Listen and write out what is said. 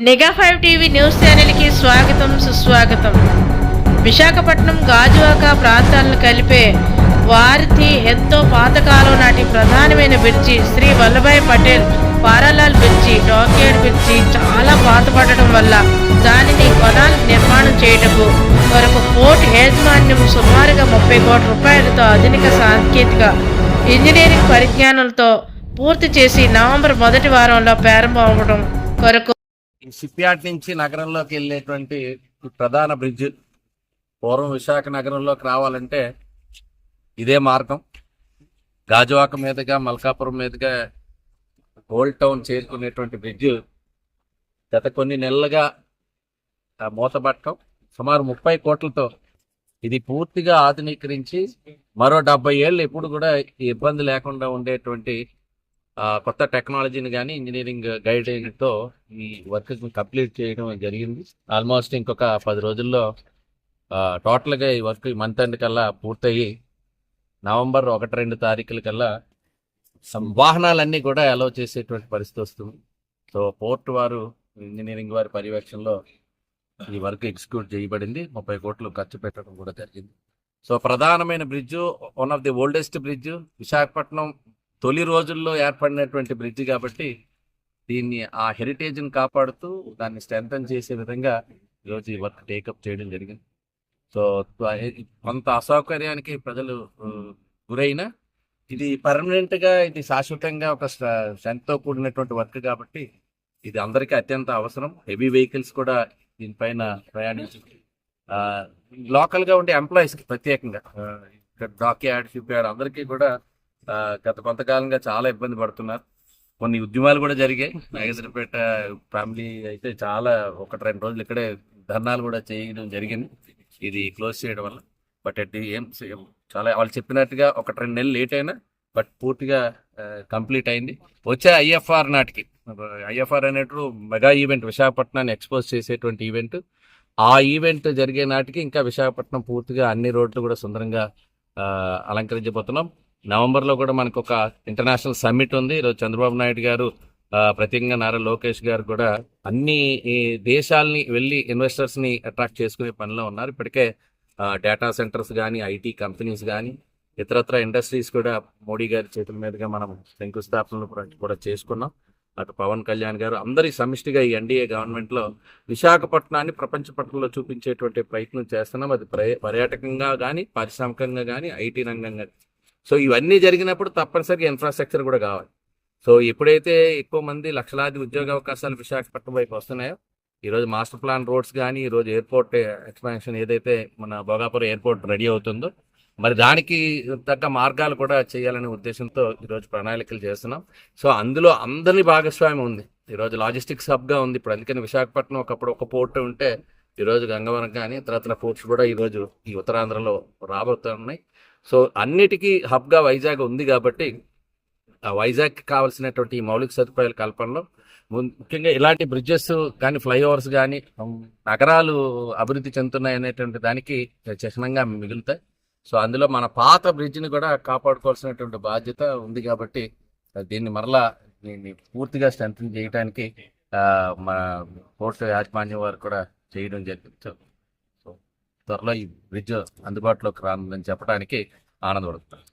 నిఘా five TV news ఛానల్కి స్వాగతం సుస్వాగతం. విశాఖపట్నం గాజువాక ప్రాంతాలను కలిపే వారితి ఎంతో పాతకాలం నాటి ప్రధానమైన బ్రిడ్జి శ్రీ వల్లభాయ్ పటేల్ పారాలాల్ బ్రిడ్జి డాక్యార్డ్ బ్రిడ్జి చాలా పాతపడటం వల్ల దానిని కొనాల్ నిర్మాణం చేయటకు కొరకు పోర్ట్ యాజమాన్యం సుమారుగా ముప్పై కోట్ల రూపాయలతో ఆధునిక సాంకేతిక ఇంజనీరింగ్ పరిజ్ఞానంతో పూర్తి చేసి నవంబర్ మొదటి వారంలో ప్రారంభం అవ్వడం కొరకు ఈ షిప్ యార్డ్ నుంచి నగరంలోకి వెళ్ళేటువంటి ప్రధాన బ్రిడ్జ్ పూర్వం విశాఖ నగరంలోకి రావాలంటే ఇదే మార్గం. గాజువాక మీదుగా మల్కాపురం మీదుగా ఓల్డ్ టౌన్ చేరుకునేటువంటి బ్రిడ్జ్ గత కొన్ని నెలలుగా ఆ, సుమారు ముప్పై కోట్లతో ఇది పూర్తిగా ఆధునీకరించి మరో డెబ్బై ఏళ్ళు ఎప్పుడు కూడా ఇబ్బంది లేకుండా ఉండేటువంటి కొత్త టెక్నాలజీని కానీ ఇంజనీరింగ్ గైడెన్స్తో ఈ వర్క్ కంప్లీట్ చేయడం జరిగింది. ఆల్మోస్ట్ ఇంకొక పది రోజుల్లో టోటల్గా ఈ వర్క్ ఈ మంత్ ఎండ్ కల్లా పూర్తయి నవంబర్ ఒకటి రెండు తారీఖుల కల్లా వాహనాలన్నీ కూడా అలౌ చేసేటువంటి పరిస్థితి వస్తుంది. సో పోర్ట్ వారు ఇంజనీరింగ్ వారి పర్యవేక్షణలో ఈ వర్క్ ఎగ్జిక్యూట్ చేయబడింది. ముప్పై కోట్లు ఖర్చు పెట్టడం కూడా జరిగింది. సో ప్రధానమైన bridge one of the oldest bridge Visakhapatnam తొలి రోజుల్లో ఏర్పడినటువంటి బ్రిడ్జ్ కాబట్టి దీన్ని ఆ హెరిటేజ్ని కాపాడుతూ దాన్ని స్ట్రెంథన్ చేసే విధంగా ఈరోజు ఈ వర్క్ టేకప్ చేయడం జరిగింది. సో కొంత అసౌకర్యానికి ప్రజలు గురైనా గురైన ఇది పర్మనెంట్గా ఇది శాశ్వతంగా ఒక స్ట్రెంత్తో కూడినటువంటి వర్క్ కాబట్టి ఇది అందరికీ అత్యంత అవసరం. హెవీ వెహికల్స్ కూడా దీనిపైన ప్రయాణించి లోకల్గా ఉండే ఎంప్లాయీస్కి ప్రత్యేకంగా ఇక్కడ డాక్ యార్డ్ షిప్ యార్డ్ అందరికీ కూడా గత కొంతకాలంగా చాలా ఇబ్బంది పడుతున్నారు. కొన్ని ఉద్యమాలు కూడా జరిగాయి. నాగేశ్వరపేట ఫ్యామిలీ అయితే చాలా ఒకటి రెండు రోజులు ఇక్కడే ధర్నాలు కూడా చేయడం జరిగింది. ఇది క్లోజ్ చేయడం వల్ల. బట్ అట్ ఏం సేమ్ చాలా వాళ్ళు చెప్పినట్టుగా ఒకటి రెండు నెలలు లేట్ అయినా బట్ పూర్తిగా కంప్లీట్ అయింది. వచ్చే ఐఎఫ్ఆర్ నాటికి ఐఎఫ్ఆర్ అనేటు మెగా ఈవెంట్ విశాఖపట్నాన్ని ఎక్స్పోజ్ చేసేటువంటి ఈవెంట్. ఆ ఈవెంట్ జరిగే నాటికి ఇంకా విశాఖపట్నం పూర్తిగా అన్ని రోడ్లు కూడా సుందరంగా అలంకరించబోతున్నాం. నవంబర్లో కూడా మనకు ఒక ఇంటర్నేషనల్ సమ్మిట్ ఉంది. ఈరోజు చంద్రబాబు నాయుడు గారు ప్రత్యేకంగా నారా లోకేష్ గారు కూడా అన్ని ఈ దేశాలని వెళ్ళి ఇన్వెస్టర్స్ని అట్రాక్ట్ చేసుకునే పనిలో ఉన్నారు. ఇప్పటికే డేటా సెంటర్స్ కానీ ఐటీ కంపెనీస్ కానీ ఇతరత్ర ఇండస్ట్రీస్ కూడా మోడీ గారి చేతుల మీదుగా మనం శంకుస్థాపనలు కూడా- చేసుకున్నాం. అటు పవన్ కళ్యాణ్ గారు అందరి సమిష్టిగా ఈ ఎన్డీఏ గవర్నమెంట్లో విశాఖపట్నాన్ని ప్రపంచ పట్టణంలో చూపించేటువంటి ప్రయత్నం చేస్తున్నాం. అది పర్యాటకంగా కానీ పారిశ్రామికంగా కానీ ఐటీ రంగంగా సో ఇవన్నీ జరిగినప్పుడు తప్పనిసరిగా ఇన్ఫ్రాస్ట్రక్చర్ కూడా కావాలి. సో ఎప్పుడైతే ఎక్కువ మంది లక్షలాది ఉద్యోగ అవకాశాలు విశాఖపట్నం వైపు వస్తున్నాయో ఈరోజు మాస్టర్ ప్లాన్ రోడ్స్ కానీ ఈరోజు ఎయిర్పోర్ట్ ఎక్స్పాన్షన్ ఏదైతే మన భోగాపురం ఎయిర్పోర్ట్ రెడీ అవుతుందో మరి దానికి తగ్గ మార్గాలు కూడా చేయాలనే ఉద్దేశంతో ఈరోజు ప్రణాళికలు చేస్తున్నాం. సో అందులో అందరినీ భాగస్వామ్యం ఉంది. ఈరోజు లాజిస్టిక్స్ హబ్గా ఉంది. ఇప్పుడు అందుకని విశాఖపట్నం ఒకప్పుడు ఒక పోర్ట్ ఉంటే ఈరోజు గంగవరం కానీ ఇతరత్ర పోర్ట్స్ కూడా ఈరోజు ఈ ఉత్తరాంధ్రలో రాబోతున్నాయి. సో అన్నిటికీ హబ్గా వైజాగ్ ఉంది కాబట్టి ఆ వైజాగ్ కావాల్సినటువంటి ఈ మౌలిక సదుపాయాల కల్పనలో ముఖ్యంగా ఇలాంటి బ్రిడ్జెస్ కానీ ఫ్లైఓవర్స్ కానీ నగరాలు అభివృద్ధి చెందుతున్నాయి అనేటువంటి దానికి చిహ్నంగా మిగులుతాయి. సో అందులో మన పాత బ్రిడ్జిని కూడా కాపాడుకోవాల్సినటువంటి బాధ్యత ఉంది కాబట్టి దీన్ని మరలా దీన్ని పూర్తిగా స్ట్రెంగ్ చేయడానికి మా మన యాజమాన్యం వారు కూడా చేయడం జరిగింది త్వరలో ఈ బ్రిడ్జ్ అందుబాటులోకి రానుందని చెప్పడానికి ఆనందపడుతున్నాను